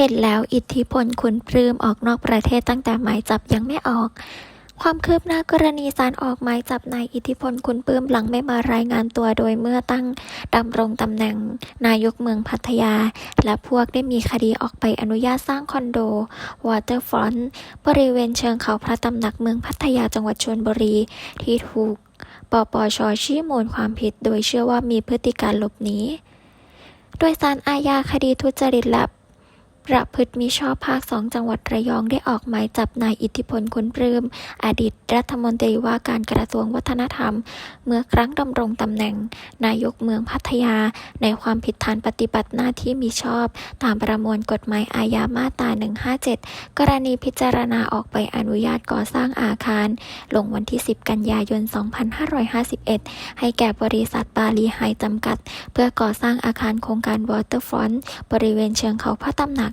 เห็นแล้วอิทธิพลคุณปลื้มออกนอกประเทศตั้งแต่หมายจับยังไม่ออก ความคืบหน้ากรณีศาลออกหมายจับนายอิทธิพลคุณปลื้มหลังไม่มารายงานตัวโดยเมื่อตั้งดำรงตำแหน่ง นายกเมืองพัทยา และพวกได้มีคดีออกไปอนุญาตสร้างคอนโดวอเตอร์ฟรอนต์บริเวณเชิงเขาพระตำหนักเมืองพัทยาจังหวัดชลบุรีที่ถูกปปชชี้มูลความผิด โดยเชื่อว่ามีพฤติการหลบหนีโดยสารอาญาคดีทุจริตและ ประพฤติมิชอบภาคสองจังหวัดระยองได้ออกหมายจับนายอิทธิพลคุณปลื้มอดีตรัฐมนตรีว่าการกระทรวงวัฒนธรรม เมื่อครั้งดำรงตำแหน่ง นายกเมืองพัทยา ในความผิดฐานปฏิบัติหน้าที่มิชอบ ตามประมวลกฎหมายอาญามาตรา 157 กรณีพิจารณาออกไปอนุญาตก่อสร้างอาคาร ลงวันที่ 10 กันยายน 2551 ให้แก่บริษัทบาลีไฮจำกัด เพื่อก่อสร้างอาคารโครงการวอเตอร์ฟรอนต์บริเวณเชิงเขาพระตำหนัก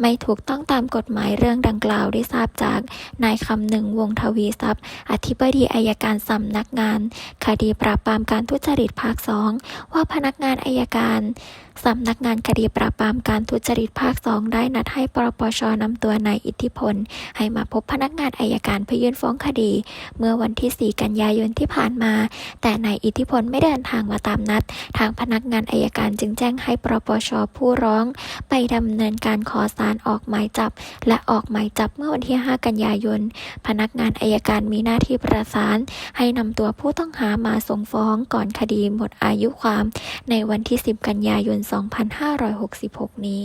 ไม่ถูกต้องตามกฎหมายเรื่องดังกล่าวได้ทราบจากนายคำหนึ่งวงทวีทรัพย์ อธิบดีอายการสำนักงาน คดีปราบปรามการทุจริตภาคสองว่าพนักงานอายการสำนักงานคดีปราบปรามการทุจริตภาคสองได้นัดให้ปปชนำตัวนายอิทธิพล ให้มาพบพนักงานอายการเพื่อยื่นฟ้องคดี เมื่อวันที่ 4 กันยายนที่ผ่านมา แต่นายอิทธิพลไม่เดินทางมาตามนัด ทางพนักงานอายการจึงแจ้งให้ปปชผู้ร้อง ไปดำเนินการขอสารออกหมายจับ และออกหมายจับเมื่อวันที่ 5 กันยายน พนักงานอายการมีหน้าที่ประสาน ให้นำตัวผู้ต้องหามาส่งฟ้องก่อนคดีหมดอายุความ ในวันที่ 10 กันยายน 2566 นี้